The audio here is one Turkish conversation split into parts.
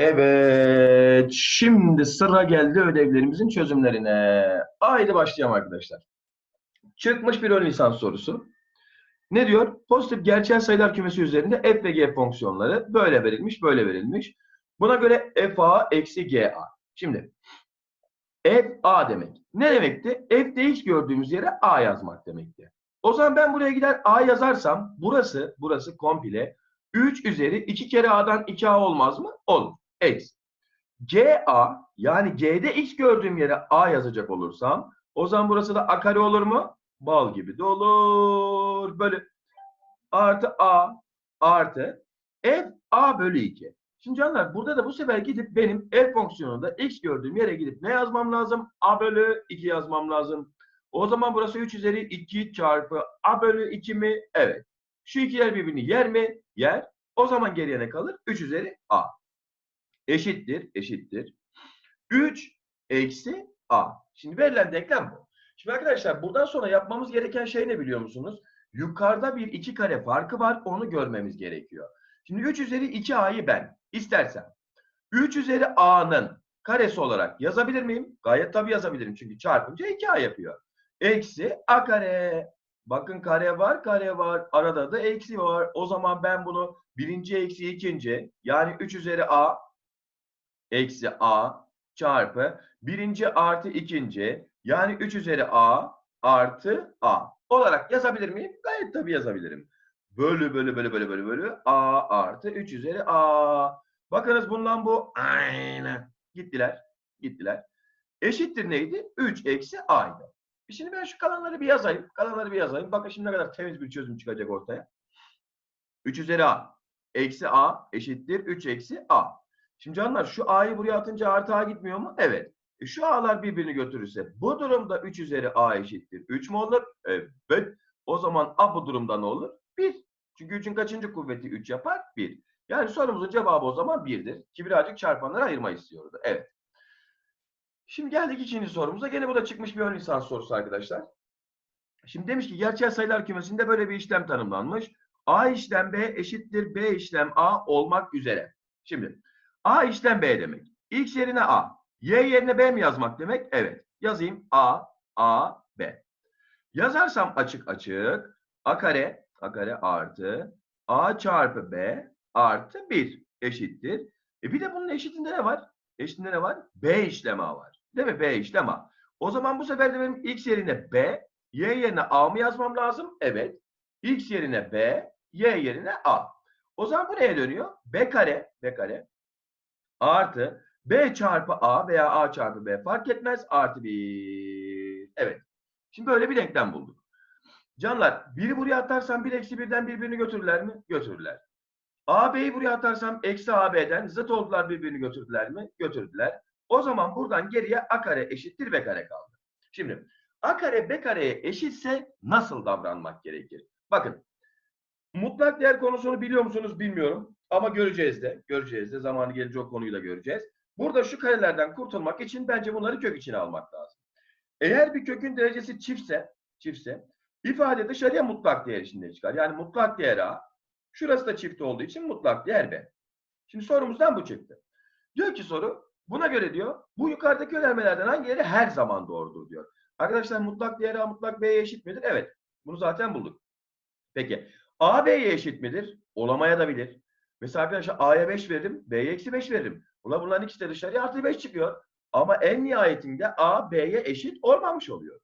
Evet, şimdi sıra geldi ödevlerimizin çözümlerine. Haydi başlayalım arkadaşlar. Çıkmış bir ön lisans sorusu. Ne diyor? Pozitif gerçel sayılar kümesi üzerinde f ve g fonksiyonları böyle verilmiş, böyle verilmiş. Buna göre f a eksi g a. Şimdi f a demek. Ne demekti? f'de x gördüğümüz yere a yazmak demekti. O zaman ben buraya gider a yazarsam burası, burası komple 3 üzeri 2 kere a'dan 2a olmaz mı? Olur. Eksi. GA yani G'de x gördüğüm yere A yazacak olursam o zaman burası da A kare olur mu? Bal gibi de olur. Böyle artı A artı F A bölü 2. Şimdi canlar burada da bu sefer gidip benim F fonksiyonunda x gördüğüm yere gidip ne yazmam lazım? A bölü 2 yazmam lazım. O zaman burası 3 üzeri 2 çarpı A bölü 2 mi? Evet. Şu ikiler birbirini yer mi? Yer. O zaman geriye ne kalır? 3 üzeri A eşittir, eşittir. 3 eksi a. Şimdi verilen denklem bu. Şimdi arkadaşlar buradan sonra yapmamız gereken şey ne biliyor musunuz? Yukarıda bir iki kare farkı var. Onu görmemiz gerekiyor. Şimdi 3 üzeri 2a'yı ben istersem 3 üzeri a'nın karesi olarak yazabilir miyim? Gayet tabii yazabilirim. Çünkü çarpınca 2a yapıyor. Eksi a kare. Bakın kare var, kare var. Arada da eksi var. O zaman ben bunu birinci eksi ikinci yani 3 üzeri a eksi a çarpı birinci artı ikinci yani 3 üzeri a artı a olarak yazabilir miyim? Gayet tabii yazabilirim. Bölü bölü bölü bölü bölü bölü a artı 3 üzeri a. Bakınız bundan bu aynı. Gittiler. Gittiler. Eşittir neydi? 3 eksi a'ydı. Şimdi ben şu kalanları bir yazayım. Kalanları bir yazayım. Bakın şimdi ne kadar temiz bir çözüm çıkacak ortaya. 3 üzeri a eksi a eşittir 3 eksi a. Şimdi canlar şu a'yı buraya atınca artı a gitmiyor mu? Evet. E şu a'lar birbirini götürürse bu durumda 3 üzeri a eşittir. 3 mü olur? Evet. O zaman a bu durumda ne olur? 1. Çünkü 3'ün kaçıncı kuvveti 3 yapar? 1. Yani sorumuzun cevabı o zaman 1'dir. Ki birazcık çarpanları ayırmayı istiyordu. Evet. Şimdi geldik ikinci sorumuza. Gene bu da çıkmış bir ön lisans sorusu arkadaşlar. Şimdi demiş ki gerçel sayılar kümesinde böyle bir işlem tanımlanmış. A işlem B eşittir B işlem A olmak üzere. Şimdi A işlem B demek. X yerine A. Y yerine B mi yazmak demek? Evet. Yazayım A, A, B. Yazarsam açık açık A kare, A kare artı A çarpı B artı 1 eşittir. E bir de bunun eşitinde ne var? Eşitinde ne var? B işlem A var. Değil mi? B işlem A. O zaman bu sefer de benim X yerine B, Y yerine A mı yazmam lazım? Evet. X yerine B, Y yerine A. O zaman bu neye dönüyor? B kare, B kare artı B çarpı A veya A çarpı B fark etmez artı 1. Evet. Şimdi böyle bir denklem bulduk. Canlar biri buraya atarsam 1 eksi 1'den birbirini götürürler mi? Götürürler. A B'yi buraya atarsam eksi AB'den zıt oldular birbirini götürdüler mi? Götürdüler. O zaman buradan geriye A kare eşittir B kare kaldı. Şimdi A kare B kareye eşitse nasıl davranmak gerekir? Bakın mutlak değer konusunu biliyor musunuz bilmiyorum. Ama göreceğiz de. Göreceğiz de. Zamanı gelince o konuyu da göreceğiz. Burada şu karelerden kurtulmak için bence bunları kök içine almak lazım. Eğer bir kökün derecesi çiftse, çiftse ifade dışarıya mutlak değer içinde çıkar. Yani mutlak değer A. Şurası da çift olduğu için mutlak değer B. Şimdi sorumuzdan bu çıktı. Diyor ki soru buna göre diyor bu yukarıdaki önermelerden hangileri her zaman doğrudur diyor. Arkadaşlar mutlak değer A mutlak B'ye eşit midir? Evet. Bunu zaten bulduk. Peki A B'ye eşit midir? Olamaya da bilir. Mesela arkadaşlar A'ya 5 veririm, B'ye eksi 5 veririm. Buna bunların ikisi de dışarıya artı 5 çıkıyor. Ama en nihayetinde A, B'ye eşit olmamış oluyor.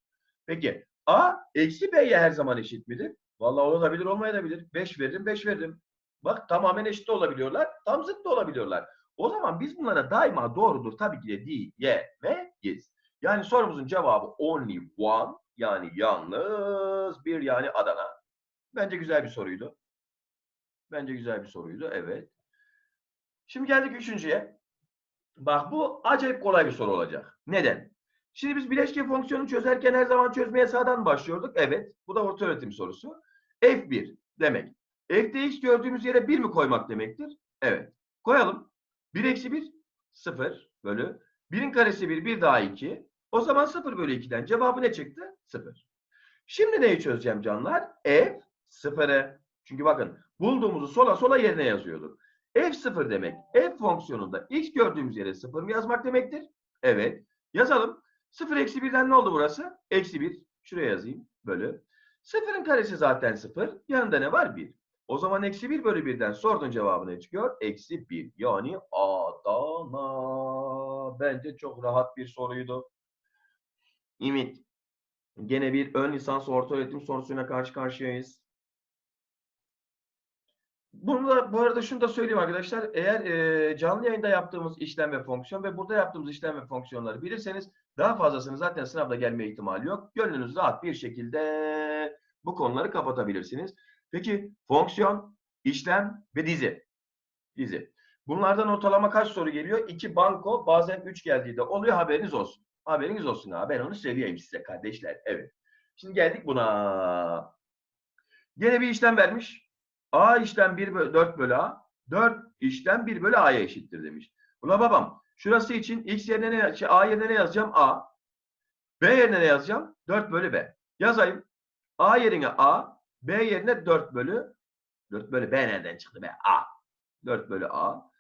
Peki A, eksi B'ye her zaman eşit midir? Vallahi olabilir, olmayabilir. 5 veririm, 5 veririm. Bak tamamen eşit olabiliyorlar, tam zıt da olabiliyorlar. O zaman biz bunlara daima doğrudur tabii ki de diyemeyiz. Yani sorumuzun cevabı only one yani yalnız bir yani Adana. Bence güzel bir soruydu. Bence güzel bir soruydu. Evet. Şimdi geldik üçüncüye. Bak bu acayip kolay bir soru olacak. Neden? Şimdi biz bileşke fonksiyonu çözerken her zaman çözmeye sağdan başlıyorduk. Evet. Bu da orta öğretim sorusu. F1 demek. F'de x gördüğümüz yere 1 mi koymak demektir? Evet. Koyalım. 1 eksi 1 0 bölü. 1'in karesi 1, 1 daha 2. O zaman 0 bölü 2'den cevabı ne çıktı? 0. Şimdi neyi çözeceğim canlar? F 0'ı. Çünkü bakın bulduğumuzu sola sola yerine yazıyorduk. F0 demek f fonksiyonunda x gördüğümüz yere 0 mı yazmak demektir? Evet. Yazalım. 0 eksi 1'den ne oldu burası? Eksi 1. Şuraya yazayım. Bölü. 0'ın karesi zaten 0. Yanında ne var? 1. O zaman eksi 1 bölü 1'den sorduğun cevabı ne çıkıyor? Eksi 1. Yani Adana. Bence çok rahat bir soruydu. Ümit. Gene bir ön lisans orta öğretim sorusuyla karşı karşıyayız. Bunu da, bu arada şunu da söyleyeyim arkadaşlar. Eğer e, canlı yayında yaptığımız işlem ve fonksiyon ve burada yaptığımız işlem ve fonksiyonları bilirseniz daha fazlasını zaten sınavda gelme ihtimali yok. Gönlünüz rahat bir şekilde bu konuları kapatabilirsiniz. Peki fonksiyon, işlem ve dizi. Dizi. Bunlardan ortalama kaç soru geliyor? 2 banko bazen 3 geldiği de oluyor haberiniz olsun. Haberiniz olsun ha. Ben onu söyleyeyim size kardeşler. Evet. Şimdi geldik buna. Gene bir işlem vermiş. A işlem 1 bölü 4 bölü A. 4 işlem 1 bölü A'ya eşittir demiş. Buna babam. Şurası için X yerine ne, şey, A yerine ne yazacağım? A. B yerine ne yazacağım? 4 bölü B. Yazayım. A yerine A. B yerine 4 bölü 4 bölü B nereden çıktı be? A. 4 bölü A.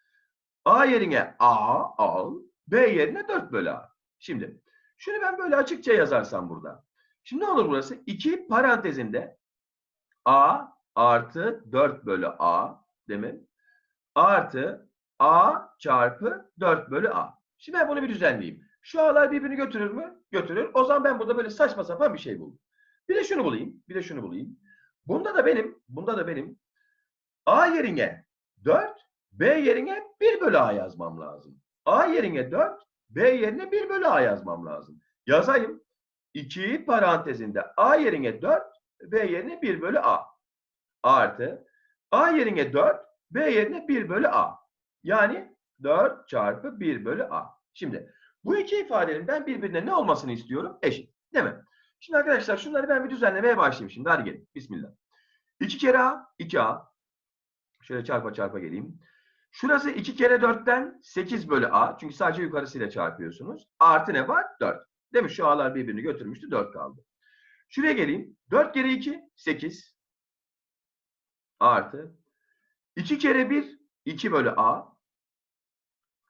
A yerine A al. B yerine 4 bölü A. Şimdi şunu ben böyle açıkça yazarsam burada. Şimdi ne olur burası? 2 parantezinde A artı 4 bölü A değil mi? Artı A çarpı 4 bölü A. Şimdi ben bunu bir düzenleyeyim. Şu A'lar birbirini götürür mü? Götürür. O zaman ben burada böyle saçma sapan bir şey buldum. Bir de şunu bulayım. Bir de şunu bulayım. Bunda da benim, bunda da benim A yerine 4, B yerine 1 bölü A yazmam lazım. A yerine 4, B yerine 1 bölü A yazmam lazım. Yazayım. 2 parantezinde A yerine 4, B yerine 1 bölü A. Artı A yerine 4, B yerine 1 bölü A. Yani 4 çarpı 1 bölü A. Şimdi bu iki ifadenin ben birbirine ne olmasını istiyorum? Eşit. Değil mi? Şimdi arkadaşlar şunları ben bir düzenlemeye başlayayım şimdi. Hadi gelin. Bismillah. 2 kere A, 2A. Şöyle çarpa çarpa geleyim. Şurası 2 kere 4'ten 8 bölü A. Çünkü sadece yukarısıyla çarpıyorsunuz. Artı ne var? 4. Değil mi? Şu A'lar birbirini götürmüştü. 4 kaldı. Şuraya geleyim. 4 kere 2, 8. Artı. 2 kere 1, 2 bölü A.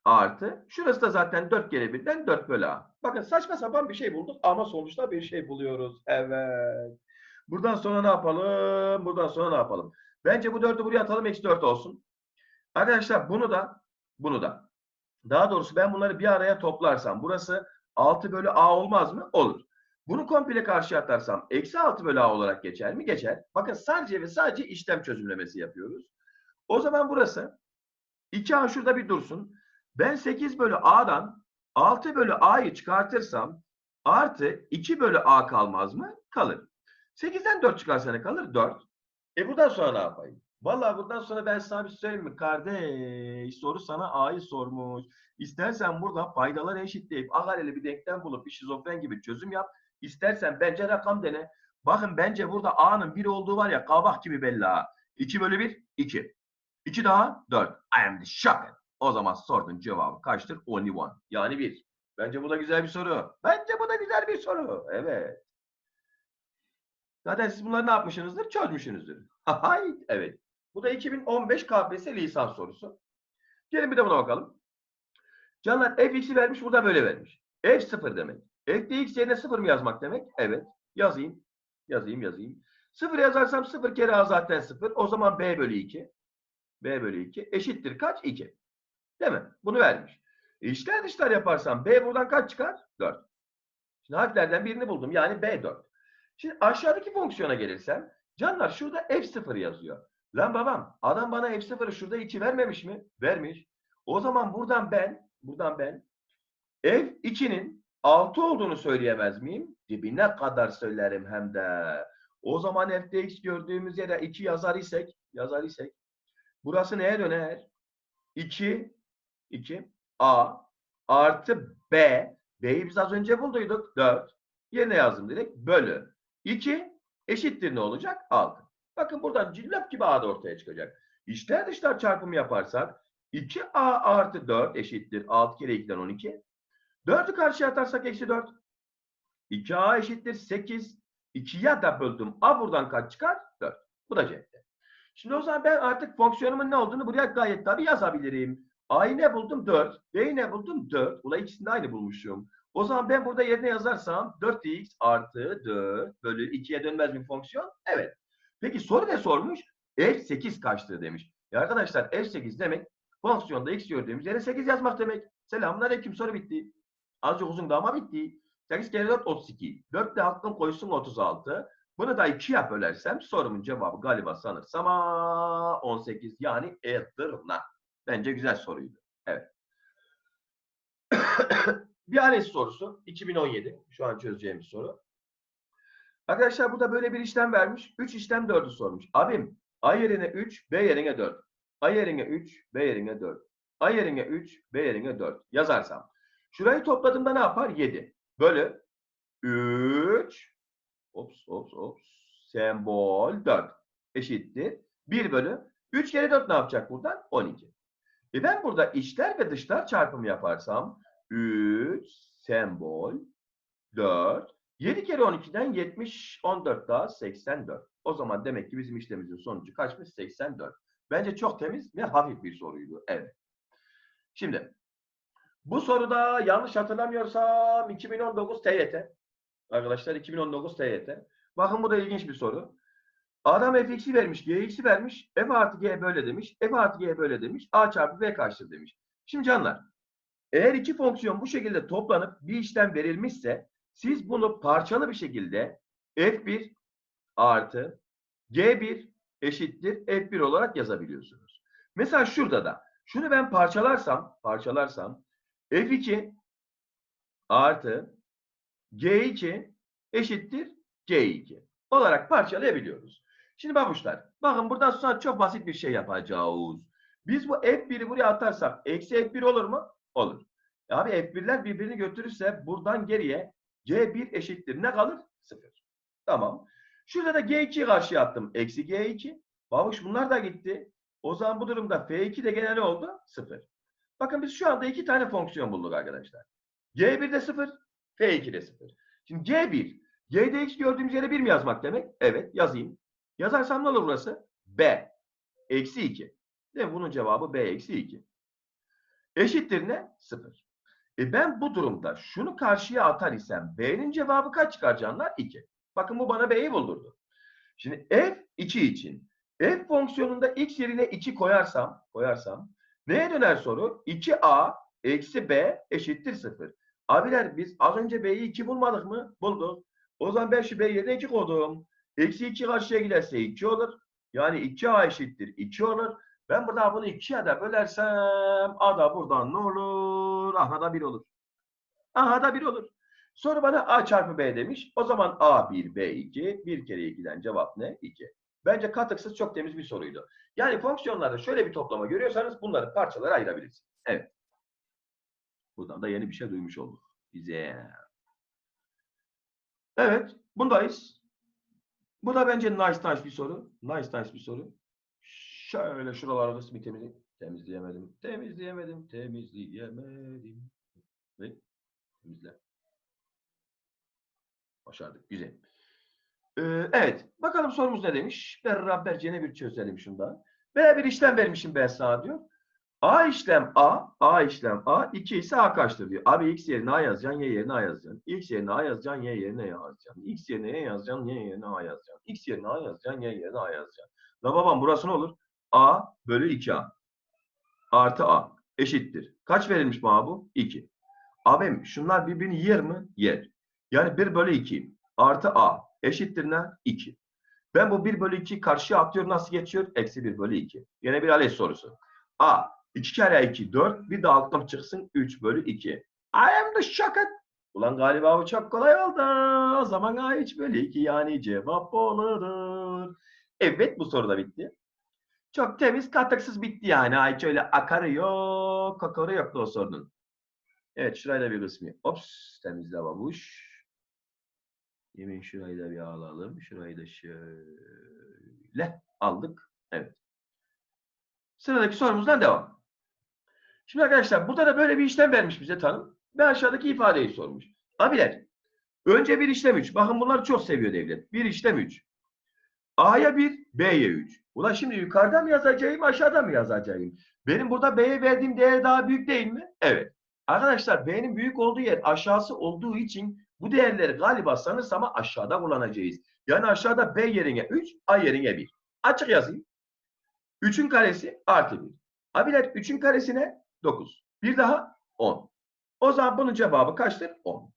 Artı. Şurası da zaten 4 kere 1'den 4 bölü A. Bakın saçma sapan bir şey bulduk ama sonuçta bir şey buluyoruz. Evet. Buradan sonra ne yapalım? Buradan sonra ne yapalım? Bence bu 4'ü buraya atalım. Eksi 4 olsun. Arkadaşlar bunu da bunu da. Daha doğrusu ben bunları bir araya toplarsam burası 6 bölü A olmaz mı? Olur. Bunu komple karşıya atarsam eksi 6 bölü A olarak geçer mi? Geçer. Bakın sadece ve sadece işlem çözümlemesi yapıyoruz. O zaman burası 2A şurada bir dursun. Ben 8 bölü A'dan 6 bölü A'yı çıkartırsam artı 2 bölü A kalmaz mı? Kalır. 8'den 4 çıkarsa ne kalır? 4. E buradan sonra ne yapayım? Vallahi buradan sonra ben sana bir şey söyleyeyim mi? Kardeş soru sana A'yı sormuş. İstersen burada faydaları eşitleyip agareli bir denklem bulup bir şizofren gibi çözüm yap. İstersen bence rakam dene. Bakın bence burada A'nın 1 olduğu var ya kabak gibi belli ha. 2 bölü 1, 2. 2 daha 4. I am the shocker. O zaman sorunun cevabı kaçtır? Only one. Yani 1. Bence bu da güzel bir soru. Bence bu da güzel bir soru. Evet. Zaten siz bunları ne yapmışsınızdır? Çözmüşsünüzdür. Evet. Bu da 2015 KPSS lisans sorusu. Gelin bir de buna bakalım. Canlar fx'i vermiş, burada böyle vermiş. f 0 demek. De x yerine 0 mı yazmak demek? Evet. Yazayım. Yazayım, yazayım. 0 yazarsam 0 kere a zaten 0. O zaman b bölü 2. b bölü 2 eşittir kaç? 2. Değil mi? Bunu vermiş. E içler dışlar yaparsam b buradan kaç çıkar? 4. Şimdi harflerden birini buldum. Yani b 4. Şimdi aşağıdaki fonksiyona gelirsem canlar şurada f0 yazıyor. Lan babam adam bana f0'ı şurada 2 vermemiş mi? Vermiş. O zaman buradan ben buradan ben f2'nin 6 olduğunu söyleyemez miyim? Dibine kadar söylerim hem de. O zaman f'de x gördüğümüz yere 2 yazar isek yazar isek burası neye döner? 2 2 a artı b b'yi biz az önce bulduyduk 4 yerine yazdım direkt bölü 2 eşittir ne olacak? 6. Bakın buradan cillop gibi A da ortaya çıkacak. İçler dışlar çarpımı yaparsak 2A artı 4 eşittir. 6 kere 2'den 12. 4'ü karşıya atarsak eksi 4. 2A eşittir 8. 2'ye da böldüm. A buradan kaç çıkar? 4. Bu da cepte. Şimdi o zaman ben artık fonksiyonumun ne olduğunu buraya gayet tabii yazabilirim. A'yı ne buldum? 4. B'yi ne buldum? 4. Ula ikisini de aynı bulmuşum. O zaman ben burada yerine yazarsam 4x artı 4 bölü 2'ye dönmez bir fonksiyon. Evet. Peki soru ne sormuş? F8 kaçtır demiş. Ya arkadaşlar F8 demek fonksiyonda x gördüğümüz yere 8 yazmak demek. Selamünaleyküm soru bitti. Azıcık uzun da ama bitti. 8 kere 4 32. 4 de aklım koysun 36. Bunu da 2'ye bölersem sorumun cevabı galiba sanırsam aa, 18 yani Edirne. Bence güzel soruydu. Evet. bir ALES sorusu 2017. Şu an çözeceğimiz soru. Arkadaşlar burada böyle bir işlem vermiş. 3 işlem 4'ü sormuş. Abim A yerine 3, B yerine 4. A yerine 3, B yerine 4. A yerine 3, B yerine 4 yazarsam. Şurayı topladığımda ne yapar? 7. Bölü 3 ops ops ops sembol 4 eşittir. 1 bölü 3 kere 4 ne yapacak buradan? 12. E ben burada içler ve dışlar çarpımı yaparsam 3 sembol 4 7 kere 12'den 70 14 daha 84. O zaman demek ki bizim işlemimizin sonucu kaçmış? 84. Bence çok temiz ve hafif bir soruydu. Evet. Şimdi bu soruda yanlış hatırlamıyorsam 2019 TYT. Arkadaşlar 2019 TYT. Bakın bu da ilginç bir soru. Adam fx'i vermiş, gx'i vermiş. f artı g böyle demiş. f artı g böyle demiş. a çarpı b kaçtır demiş. Şimdi canlar, eğer iki fonksiyon bu şekilde toplanıp bir işlem verilmişse siz bunu parçalı bir şekilde f1 artı g1 eşittir f1 olarak yazabiliyorsunuz. Mesela şurada da şunu ben parçalarsam, parçalarsam f2 artı g2 eşittir c2 olarak parçalayabiliyoruz. Şimdi babuşlar, bakın buradan sonra çok basit bir şey yapacağız. Biz bu f1'i buraya atarsak eksi f1 olur mu? Olur. E abi f1'ler birbirini götürürse buradan geriye c1 eşittir. Ne kalır? 0. Tamam. Şurada da g2'yi karşıya attım. Eksi g2. Babuş bunlar da gitti. O zaman bu durumda f2 de gene ne oldu? 0. Bakın biz şu anda iki tane fonksiyon bulduk arkadaşlar. g1 de 0, f2 de 0. Şimdi g1, g'de x gördüğümüz yere 1 mi yazmak demek? Evet yazayım. Yazarsam ne olur burası? b eksi 2. Değil mi? Bunun cevabı b eksi 2. Eşittir ne? 0. E ben bu durumda şunu karşıya atar isem b'nin cevabı kaç çıkar canlar? 2. Bakın bu bana b'yi buldurdu. Şimdi f 2 için f fonksiyonunda x yerine 2 koyarsam koyarsam neye döner soru? 2a eksi b eşittir 0. Abiler biz az önce b'yi 2 bulmadık mı? Bulduk. O zaman ben şu b yerine 2 koydum. Eksi 2 karşıya giderse 2 olur. Yani 2a eşittir 2 olur. Ben burada bunu 2'ye de bölersem a da buradan ne olur? Aha da 1 olur. Aha da 1 olur. Sonra bana a çarpı b demiş. O zaman a 1, b 2. 1 kere 2'den cevap ne? 2. Bence katıksız çok temiz bir soruydu. Yani fonksiyonlarda şöyle bir toplama görüyorsanız bunları parçalara ayırabilirsiniz. Evet. Buradan da yeni bir şey duymuş olduk. Bize. Evet. Bundayız. Bu da bence nice nice bir soru. Nice nice bir soru. Şöyle şuralarda bir temizle temizleyemedim. Temizleyemedim. Temizleyemedim. Ve temizle. Başardık. Güzel. Ee, evet. Bakalım sorumuz ne demiş? Beraberce ne bir çözelim şundan. Böyle bir işlem vermişim ben sana diyor. A işlem A, A işlem A, 2 ise A kaçtır diyor. Abi x yerine A yazacaksın, y yerine A yazacaksın. X yerine A yazacaksın, y yerine A yazacaksın. X yerine Y yazacaksın, y yerine A yazacaksın. X yerine A yazacaksın, y yerine A yazacaksın. La babam burası ne olur? A bölü 2A artı A eşittir. Kaç verilmiş bana bu? 2. Abim şunlar birbirini yer mi? Yer. Yani 1 bölü 2 artı A eşittir ne? 2. Ben bu 1 bölü 2 karşıya atıyorum nasıl geçiyor? Eksi 1 bölü 2. Yine bir ALES sorusu. A 2 kere 2 4 bir alttan çıksın 3 bölü 2. I am the shocked. Ulan galiba bu çok kolay oldu. O zaman A 3 bölü 2 yani cevap olur. Evet bu soru da bitti. Çok temiz katıksız bitti yani. Ay şöyle akarı yok, kokoru yoktu o sorunun. Evet şurayı da bir kısmı. Ops temizle babuş. Yemin şurayı da bir alalım. Şurayı da şöyle aldık. Evet. Sıradaki sorumuzdan devam. Şimdi arkadaşlar burada da böyle bir işlem vermiş bize tanım. Ve aşağıdaki ifadeyi sormuş. Abiler önce bir işlem 3. Bakın bunları çok seviyor devlet. Bir işlem 3. A'ya 1, B'ye 3. Ulan şimdi yukarıda mı yazacağım, aşağıda mı yazacağım? Benim burada B'ye verdiğim değer daha büyük değil mi? Evet. Arkadaşlar B'nin büyük olduğu yer aşağısı olduğu için bu değerleri galiba sanırsam aşağıda kullanacağız. Yani aşağıda B yerine 3, A yerine 1. Açık yazayım. 3'ün karesi artı 1. Abiler 3'ün karesine 9. Bir daha 10. O zaman bunun cevabı kaçtır? 10.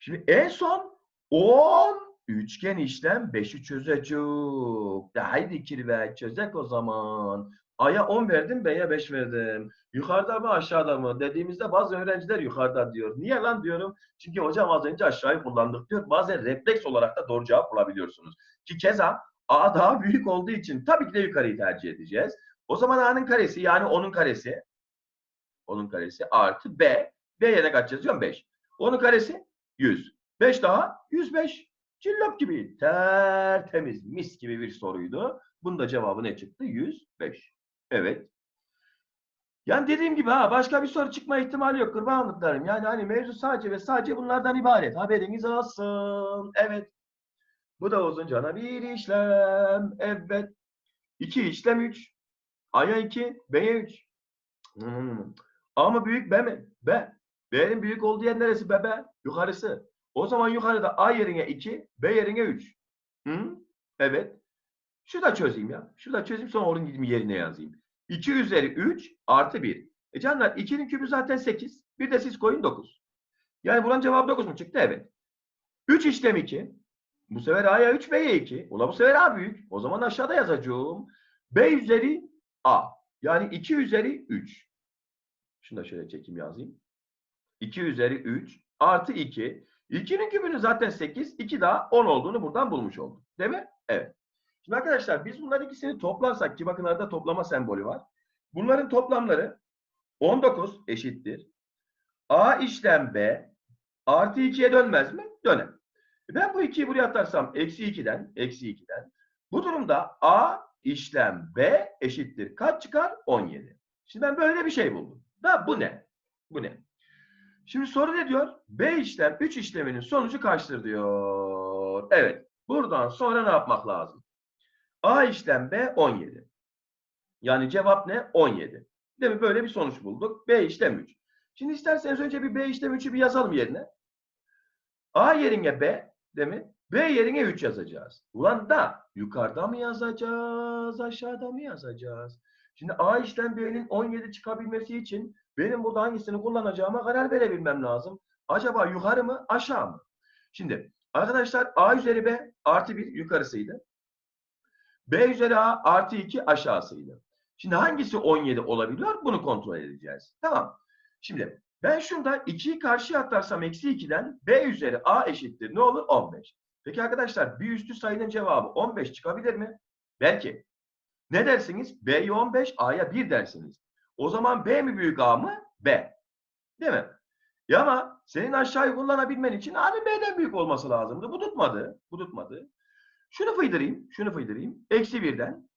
Şimdi en son 10 üçgen işlem 5'i çözecek. De haydi kirve çözek o zaman. A'ya 10 verdim, B'ye 5 verdim. Yukarıda mı aşağıda mı dediğimizde bazı öğrenciler yukarıda diyor. Niye lan diyorum? Çünkü hocam az önce aşağıyı kullandık diyor. Bazen refleks olarak da doğru cevap bulabiliyorsunuz. Ki keza A daha büyük olduğu için tabii ki de yukarıyı tercih edeceğiz. O zaman A'nın karesi yani 10'un karesi 10'un karesi artı B. B'ye de kaç yazıyorum? 5. 10'un karesi 100. 5 daha 105. Cillop gibi tertemiz mis gibi bir soruydu. Bunun da cevabı ne çıktı? 105. Evet. Yani dediğim gibi ha başka bir soru çıkma ihtimali yok kurbanlıklarım. Yani hani mevzu sadece ve sadece bunlardan ibaret. Haberiniz olsun. Evet. Bu da uzun cana bir işlem. Evet. 2 işlem 3. A'ya 2, B'ye 3. Hmm. A mı büyük B mi? B. B'nin büyük olduğu yer neresi? B, B. Yukarısı. O zaman yukarıda A yerine 2, B yerine 3. Hı? Evet. Şu da çözeyim ya. Şu da çözeyim sonra onun gibi yerine yazayım. 2 üzeri 3 artı 1. E canlar 2'nin kübü zaten 8. Bir de siz koyun 9. Yani buranın cevabı 9 mu çıktı? Evet. 3 işlem 2. Bu sefer A'ya 3, B'ye 2. Ula bu sefer A büyük. O zaman aşağıda yazacağım. B üzeri A. Yani 2 üzeri 3. Şunu da şöyle çekeyim yazayım. 2 üzeri 3 artı 2. 2'nin kübünün zaten 8. 2 daha 10 olduğunu buradan bulmuş olduk. Değil mi? Evet. Şimdi arkadaşlar biz bunların ikisini toplarsak ki bakın arada toplama sembolü var. Bunların toplamları 19 eşittir. A işlem B artı 2'ye dönmez mi? Döner. Ben bu 2'yi buraya atarsam eksi 2'den, eksi 2'den. Bu durumda A işlem B eşittir. Kaç çıkar? 17. Şimdi ben böyle bir şey buldum. Da bu ne? Bu ne? Şimdi soru ne diyor? B işlem 3 işleminin sonucu kaçtır diyor. Evet. Buradan sonra ne yapmak lazım? A işlem B 17. Yani cevap ne? 17. Değil mi? Böyle bir sonuç bulduk. B işlem 3. Şimdi isterseniz önce bir B işlem 3'ü bir yazalım yerine. A yerine B, değil mi? B yerine 3 yazacağız. Ulan da yukarıda mı yazacağız, aşağıda mı yazacağız? Şimdi A işlem B'nin 17 çıkabilmesi için benim burada hangisini kullanacağıma karar verebilmem lazım. Acaba yukarı mı, aşağı mı? Şimdi arkadaşlar A üzeri B artı 1 yukarısıydı. B üzeri A artı 2 aşağısıydı. Şimdi hangisi 17 olabiliyor? Bunu kontrol edeceğiz. Tamam. Şimdi ben şunda 2'yi karşıya atarsam eksi 2'den B üzeri A eşittir. Ne olur? 15. Peki arkadaşlar bir üstü sayının cevabı 15 çıkabilir mi? Belki. Ne dersiniz? B'ye 15, A'ya 1 dersiniz. O zaman B mi büyük A mı? B. Değil mi? Ya ama senin aşağıyı kullanabilmen için A'nın B'den büyük olması lazımdı. Bu tutmadı. Bu tutmadı. Şunu fıydırayım. Şunu fıydırayım. Eksi 1'den.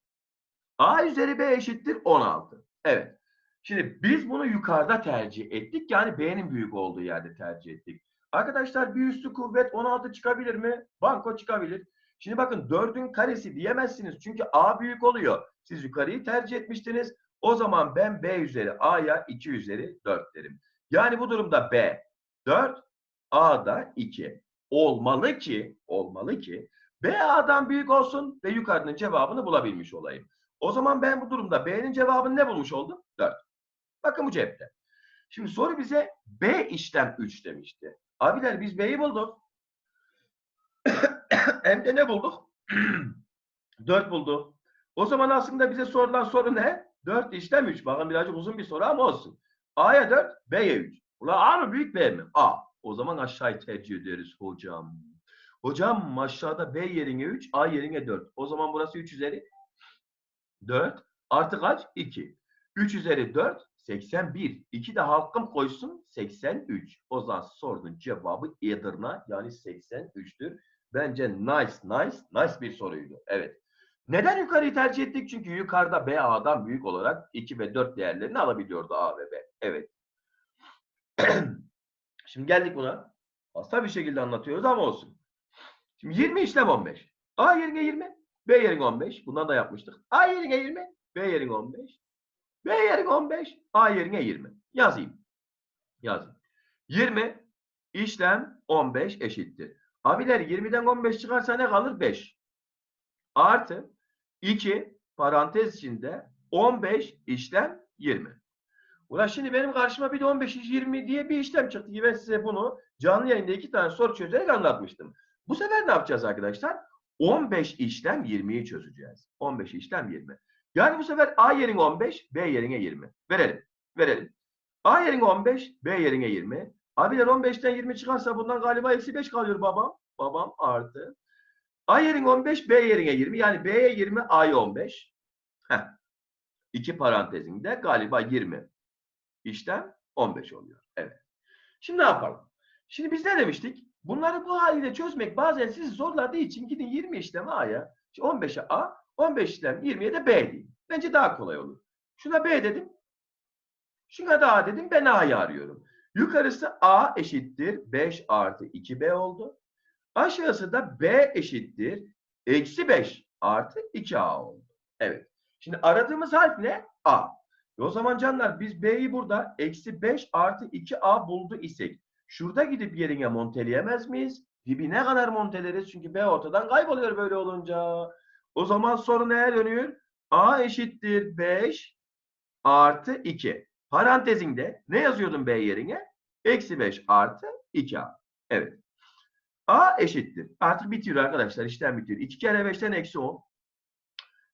A üzeri B eşittir 16. Evet. Şimdi biz bunu yukarıda tercih ettik. Yani B'nin büyük olduğu yerde tercih ettik. Arkadaşlar bir üstü kuvvet 16 çıkabilir mi? Banko çıkabilir. Şimdi bakın 4'ün karesi diyemezsiniz. Çünkü A büyük oluyor. Siz yukarıyı tercih etmiştiniz. O zaman ben B üzeri A'ya 2 üzeri 4 derim. Yani bu durumda B 4, A da 2. Olmalı ki, olmalı ki B A'dan büyük olsun ve yukarının cevabını bulabilmiş olayım. O zaman ben bu durumda B'nin cevabını ne bulmuş oldum? 4. Bakın bu cepte. Şimdi soru bize B işlem 3 demişti. Abiler biz B'yi bulduk. Hem de ne bulduk? 4 bulduk. O zaman aslında bize sorulan soru ne? 4 işlem 3. Bakın birazcık uzun bir soru ama olsun. A'ya 4, B'ye 3. Ulan A mı büyük B mi? A. O zaman aşağıyı tercih ederiz hocam. Hocam aşağıda B yerine 3, A yerine 4. O zaman burası 3 üzeri 4. Artı kaç? 2. 3 üzeri 4, 81. 2 de halkım koysun 83. O zaman sorunun cevabı Edirne yani 83'tür. Bence nice, nice, nice bir soruydu. Evet. Neden yukarıyı tercih ettik? Çünkü yukarıda B A'dan büyük olarak 2 ve 4 değerlerini alabiliyordu A ve B. Evet. Şimdi geldik buna. Hasta bir şekilde anlatıyoruz ama olsun. Şimdi 20 işlem 15. A yerine 20, B yerine 15. Bundan da yapmıştık. A yerine 20. B yerine 15. B yerine 15. A yerine 20. Yazayım. Yazayım. 20 işlem 15 eşittir. Abiler 20'den 15 çıkarsa ne kalır? 5. Artı 2 parantez içinde 15 işlem 20. Ulan şimdi benim karşıma bir de 15 20 diye bir işlem çıktı. Ben size bunu canlı yayında iki tane soru çözerek anlatmıştım. Bu sefer ne yapacağız arkadaşlar? 15 işlem 20'yi çözeceğiz. 15 işlem 20. Yani bu sefer A yerine 15, B yerine 20. Verelim. Verelim. A yerine 15, B yerine 20. Abiler 15'ten 20 çıkarsa bundan galiba eksi 5 kalıyor babam. Babam artı. A yerine 15, B yerine 20. Yani B'ye 20, A'ya 15. Heh. İki parantezinde galiba 20. İşlem 15 oluyor. Evet. Şimdi ne yapalım? Şimdi biz ne demiştik? Bunları bu haliyle çözmek bazen sizi zorladığı için gidin 20 işlemi A'ya, 15'e A, 15 işlem 20'ye de B deyin. Bence daha kolay olur. Şuna B dedim. Şuna da A dedim. Ben A'yı arıyorum. Yukarısı A eşittir 5 artı 2B oldu. Aşağısı da B eşittir eksi 5 artı 2A oldu. Evet. Şimdi aradığımız harf ne? A. E o zaman canlar biz B'yi burada eksi 5 artı 2A buldu isek şurada gidip yerine monteleyemez miyiz? Dibine kadar monteleriz çünkü B ortadan kayboluyor böyle olunca. O zaman soru neye dönüyor? A eşittir 5 artı 2. Parantezinde ne yazıyordum B yerine? Eksi 5 artı 2A. Evet. A eşittir. Artık bitiyor arkadaşlar. işlem bitiyor. 2 kere 5'ten eksi 10.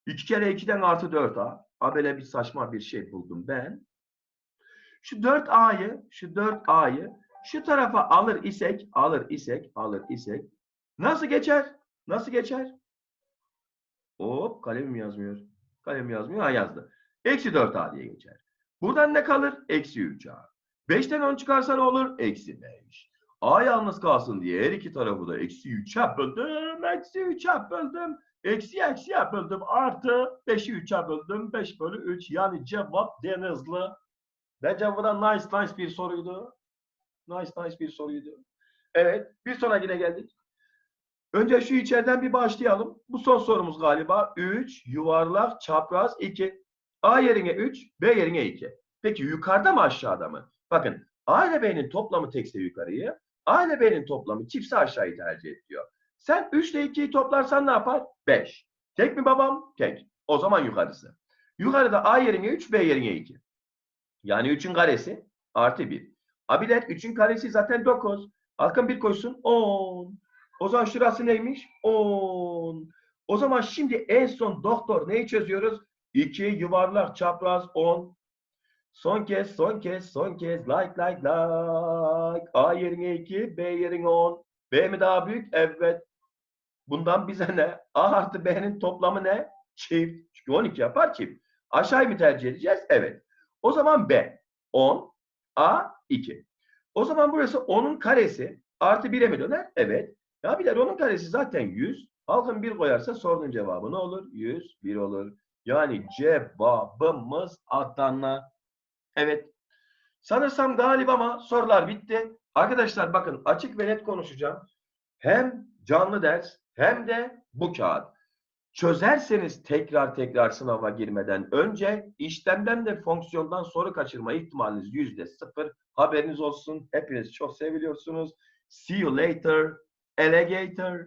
2 kere 2'den artı 4A. A böyle bir saçma bir şey buldum ben. Şu 4A'yı, şu 4A'yı şu tarafa alır isek, alır isek, alır isek nasıl geçer? Nasıl geçer? Hop kalemim yazmıyor. Kalem yazmıyor. Ha yazdı. Eksi 4A diye geçer. Buradan ne kalır? Eksi 3A. 5'ten 10 çıkarsa ne olur? Eksi 5. A yalnız kalsın diye her iki tarafı da eksi 3'e böldüm. Eksi 3'e böldüm. Eksi eksi böldüm. Artı 5'i 3'e böldüm. 5 bölü 3. Yani cevap denizli. Bence bu da nice nice bir soruydu. Nice nice bir soruydu. Evet. Bir sonrakine geldik. Önce şu içeriden bir başlayalım. Bu son sorumuz galiba. 3 yuvarlak çapraz 2. A yerine 3, B yerine 2. Peki yukarıda mı aşağıda mı? Bakın A ile B'nin toplamı tekse yukarıyı, A ile B'nin toplamı çiftse aşağıyı tercih ediyor. Sen 3 ile 2'yi toplarsan ne yapar? 5. Tek mi babam? Tek. O zaman yukarısı. Yukarıda A yerine 3, B yerine 2. Yani 3'ün karesi artı 1. Abiler 3'ün karesi zaten 9. Halkın bir koysun 10. O zaman şurası neymiş? 10. O zaman şimdi en son doktor neyi çözüyoruz? 2 yuvarlak çapraz 10. Son kez, son kez, son kez. Like, like, like. A yerine 2, B yerine 10. B mi daha büyük? Evet. Bundan bize ne? A artı B'nin toplamı ne? Çift. Çünkü 12 yapar çift. Aşağıyı mı tercih edeceğiz? Evet. O zaman B 10, A 2. O zaman burası 10'un karesi artı 1'e mi döner? Evet. Ya biler onun karesi zaten 100. Halkın 1 koyarsa sorunun cevabı ne olur? 101 olur. Yani cevabımız Adana. Evet. Sanırsam galiba ama sorular bitti. Arkadaşlar bakın açık ve net konuşacağım. Hem canlı ders hem de bu kağıt. Çözerseniz tekrar tekrar sınava girmeden önce işlemden de fonksiyondan soru kaçırma ihtimaliniz yüzde sıfır. Haberiniz olsun. Hepiniz çok seviliyorsunuz. See you later. Alligator.